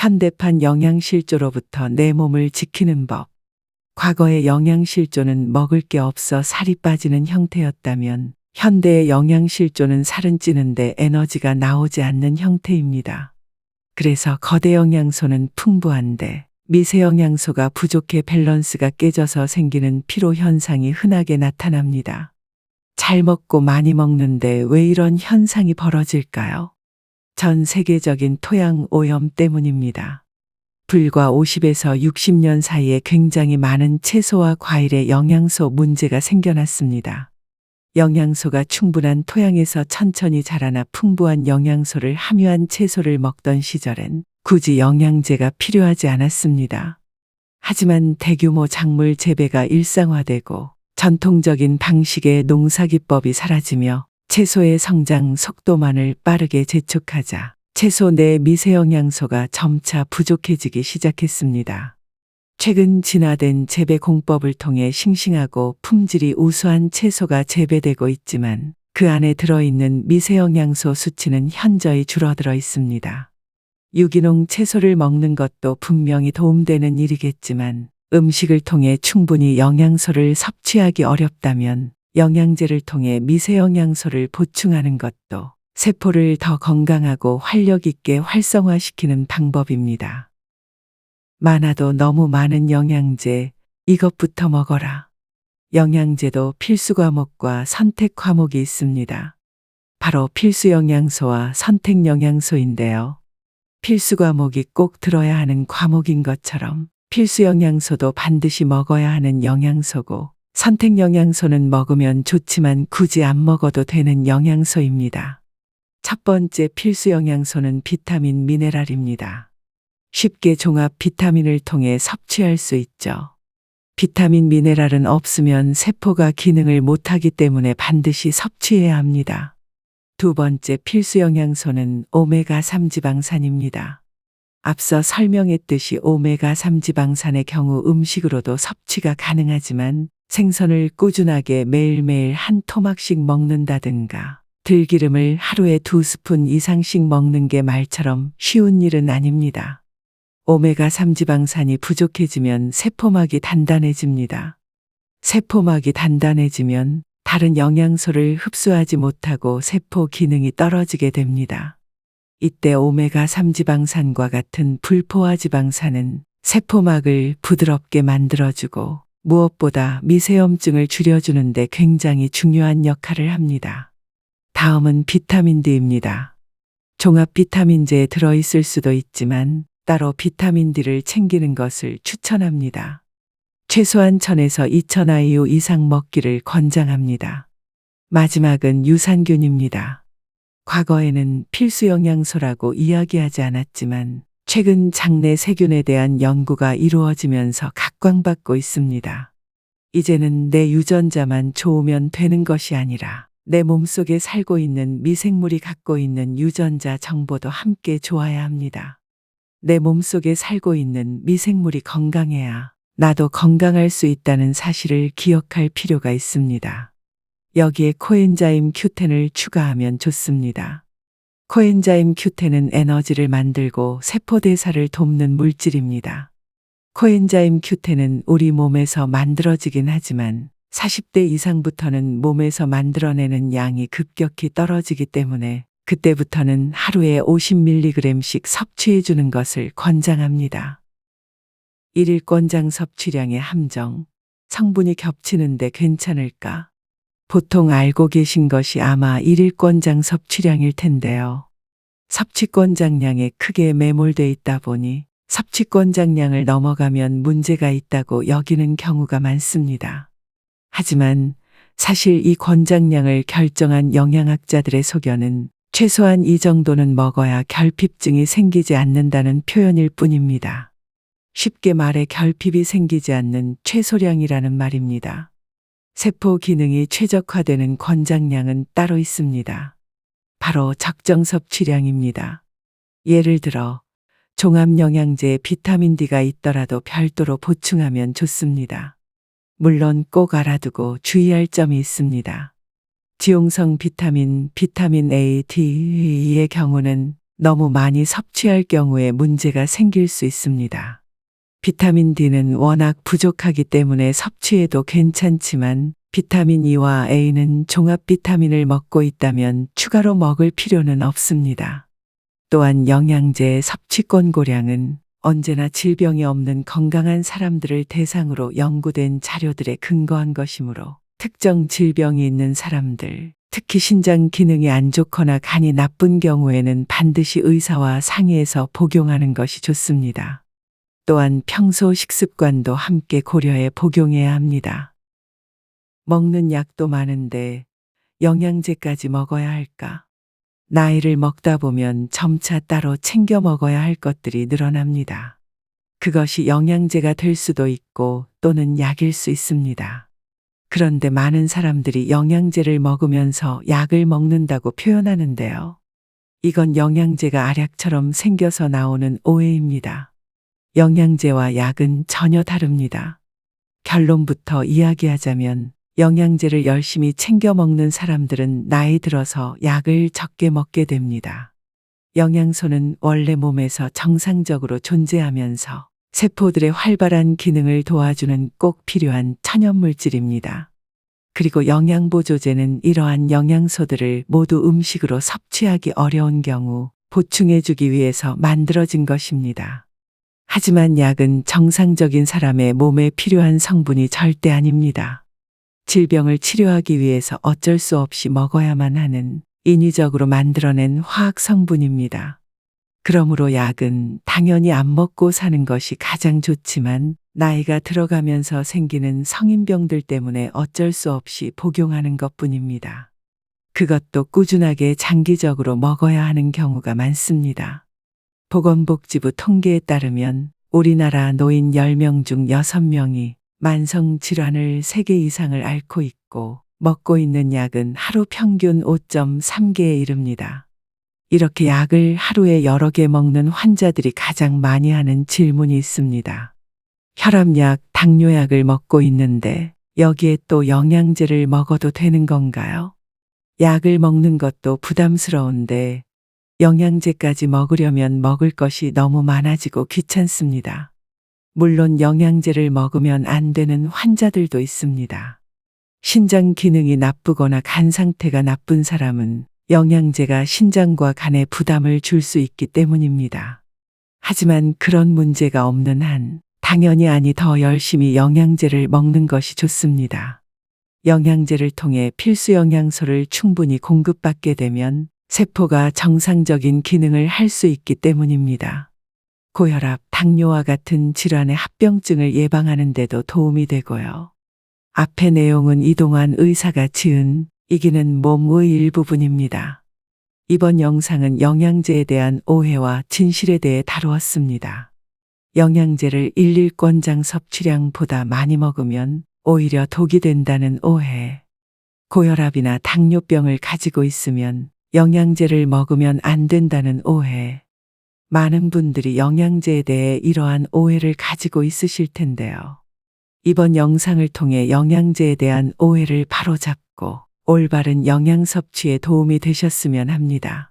현대판 영양실조로부터 내 몸을 지키는 법. 과거의 영양실조는 먹을 게 없어 살이 빠지는 형태였다면 현대의 영양실조는 살은 찌는데 에너지가 나오지 않는 형태입니다. 그래서 거대 영양소는 풍부한데 미세 영양소가 부족해 밸런스가 깨져서 생기는 피로 현상이 흔하게 나타납니다. 잘 먹고 많이 먹는데 왜 이런 현상이 벌어질까요? 전 세계적인 토양 오염 때문입니다. 불과 50에서 60년 사이에 굉장히 많은 채소와 과일에 영양소 문제가 생겨났습니다. 영양소가 충분한 토양에서 천천히 자라나 풍부한 영양소를 함유한 채소를 먹던 시절엔 굳이 영양제가 필요하지 않았습니다. 하지만 대규모 작물 재배가 일상화되고 전통적인 방식의 농사 기법이 사라지며 채소의 성장 속도만을 빠르게 재촉하자 채소 내 미세 영 양소가 점차 부족해지기 시작했습니다. 최근 진화된 재배 공법을 통해 싱싱하고 품질이 우수한 채소가 재배되고 있지만 그 안에 들어있는 미세 영양소 수치는 현저히 줄어들어 있습니다. 유기농 채소를 먹는 것도 분명히 도움되는 일이겠지만 음식을 통해 충분히 영양소를 섭취하기 어렵다면 영양제를 통해 미세 영양소를 보충하는 것도 세포를 더 건강하고 활력 있게 활성화시키는 방법입니다. 많아도 너무 많은 영양제, 이것부터 먹어라. 영양제도 필수 과목과 선택 과목이 있습니다. 바로 필수 영양소와 선택 영양소인데요. 필수 과목이 꼭 들어야 하는 과목인 것처럼 필수 영양소도 반드시 먹어야 하는 영양소고 선택 영양소는 먹으면 좋지만 굳이 안 먹어도 되는 영양소입니다. 첫 번째 필수 영양소는 비타민 미네랄입니다. 쉽게 종합 비타민을 통해 섭취할 수 있죠. 비타민 미네랄은 없으면 세포가 기능을 못하기 때문에 반드시 섭취해야 합니다. 두 번째 필수 영양소는 오메가3 지방산입니다. 앞서 설명했듯이 오메가3 지방산의 경우 음식으로도 섭취가 가능하지만 생선을 꾸준하게 매일매일 한 토막씩 먹는다든가 들기름을 하루에 두 스푼 이상씩 먹는 게 말처럼 쉬운 일은 아닙니다. 오메가3 지방산이 부족해지면 세포막이 단단해집니다. 세포막이 단단해지면 다른 영양소를 흡수하지 못하고 세포 기능이 떨어지게 됩니다. 이때 오메가3 지방산과 같은 불포화 지방산은 세포막을 부드럽게 만들어주고 무엇보다 미세염증을 줄여주는데 굉장히 중요한 역할을 합니다. 다음은 비타민 D입니다. 종합 비타민제에 들어있을 수도 있지만 따로 비타민 D를 챙기는 것을 추천합니다. 최소한 1000에서 2000IU 이상 먹기를 권장합니다. 마지막은 유산균입니다. 과거에는 필수 영양소라고 이야기하지 않았지만 최근 장내 세균에 대한 연구가 이루어지면서 각광받고 있습니다. 이제는 내 유전자만 좋으면 되는 것이 아니라 내 몸속에 살고 있는 미생물이 갖고 있는 유전자 정보도 함께 좋아야 합니다. 내 몸속에 살고 있는 미생물이 건강해야 나도 건강할 수 있다는 사실을 기억할 필요가 있습니다. 여기에 코엔자임 Q10을 추가하면 좋습니다. 코엔자임 Q10은 에너지를 만들고 세포 대사를 돕는 물질입니다. 코엔자임 Q10은 우리 몸에서 만들어지긴 하지만 40대 이상부터는 몸에서 만들어내는 양이 급격히 떨어지기 때문에 그때부터는 하루에 50mg씩 섭취해 주는 것을 권장합니다. 일일 권장 섭취량의 함정, 성분이 겹치는데 괜찮을까? 보통 알고 계신 것이 아마 일일 권장 섭취량일 텐데요. 섭취권장량에 크게 매몰돼 있다 보니 섭취권장량을 넘어가면 문제가 있다고 여기는 경우가 많습니다. 하지만 사실 이 권장량을 결정한 영양학자들의 소견은 최소한 이 정도는 먹어야 결핍증이 생기지 않는다는 표현일 뿐입니다. 쉽게 말해 결핍이 생기지 않는 최소량이라는 말입니다. 세포 기능이 최적화되는 권장량은 따로 있습니다. 바로 적정 섭취량입니다. 예를 들어 종합 영양제에 비타민 D가 있더라도 별도로 보충하면 좋습니다. 물론 꼭 알아두고 주의할 점이 있습니다. 지용성 비타민, 비타민 A, D의 경우는 너무 많이 섭취할 경우에 문제가 생길 수 있습니다. 비타민 D는 워낙 부족하기 때문에 섭취해도 괜찮지만 비타민 E와 A는 종합 비타민을 먹고 있다면 추가로 먹을 필요는 없습니다. 또한 영양제 섭취 권 고량은 언제나 질병이 없는 건강한 사람들을 대상으로 연구된 자료들에 근거한 것이므로 특정 질병이 있는 사람들, 특히 신장 기능이 안 좋거나 간이 나쁜 경우에는 반드시 의사와 상의해서 복용하는 것이 좋습니다. 또한 평소 식습관도 함께 고려해 복용해야 합니다. 먹는 약도 많은데 영양제까지 먹어야 할까? 나이를 먹다 보면 점차 따로 챙겨 먹어야 할 것들이 늘어납니다. 그것이 영양제가 될 수도 있고 또는 약일 수 있습니다. 그런데 많은 사람들이 영양제를 먹으면서 약을 먹는다고 표현하는데요. 이건 영양제가 알약처럼 생겨서 나오는 오해입니다. 영양제와 약은 전혀 다릅니다. 결론부터 이야기하자면 영양제를 열심히 챙겨 먹는 사람들은 나이 들어서 약을 적게 먹게 됩니다. 영양소는 원래 몸에서 정상적으로 존재하면서 세포들의 활발한 기능을 도와주는 꼭 필요한 천연물질입니다. 그리고 영양보조제는 이러한 영양소들을 모두 음식으로 섭취하기 어려운 경우 보충해주기 위해서 만들어진 것입니다. 하지만 약은 정상적인 사람의 몸에 필요한 성분이 절대 아닙니다. 질병을 치료하기 위해서 어쩔 수 없이 먹어야만 하는 인위적으로 만들어낸 화학 성분입니다. 그러므로 약은 당연히 안 먹고 사는 것이 가장 좋지만 나이가 들어가면서 생기는 성인병들 때문에 어쩔 수 없이 복용하는 것 뿐입니다. 그것도 꾸준하게 장기적으로 먹어야 하는 경우가 많습니다. 보건복지부 통계에 따르면 우리나라 노인 10명 중 6명이 만성 질환을 3개 이상을 앓고 있고 먹고 있는 약은 하루 평균 5.3개에 이릅니다. 이렇게 약을 하루에 여러 개 먹는 환자들이 가장 많이 하는 질문이 있습니다. 혈압약, 당뇨약을 먹고 있는데 여기에 또 영양제를 먹어도 되는 건가요? 약을 먹는 것도 부담스러운데 영양제까지 먹으려면 먹을 것이 너무 많아지고 귀찮습니다. 물론 영양제를 먹으면 안 되는 환자들도 있습니다. 신장 기능이 나쁘거나 간 상태가 나쁜 사람은 영양제가 신장과 간에 부담을 줄 수 있기 때문입니다. 하지만 그런 문제가 없는 한 당연히 아니 더 열심히 영양제를 먹는 것이 좋습니다. 영양제를 통해 필수 영양소를 충분히 공급받게 되면 세포가 정상적인 기능을 할 수 있기 때문입니다. 고혈압, 당뇨와 같은 질환의 합병증을 예방하는 데도 도움이 되고요. 앞의 내용은 이동환 의사가 지은 이기는 몸의 일부분입니다. 이번 영상은 영양제에 대한 오해와 진실에 대해 다루었습니다. 영양제를 일일 권장 섭취량보다 많이 먹으면 오히려 독이 된다는 오해. 고혈압이나 당뇨병을 가지고 있으면 영양제를 먹으면 안 된다는 오해. 많은 분들이 영양제에 대해 이러한 오해를 가지고 있으실 텐데요. 이번 영상을 통해 영양제에 대한 오해를 바로잡고 올바른 영양 섭취에 도움이 되셨으면 합니다.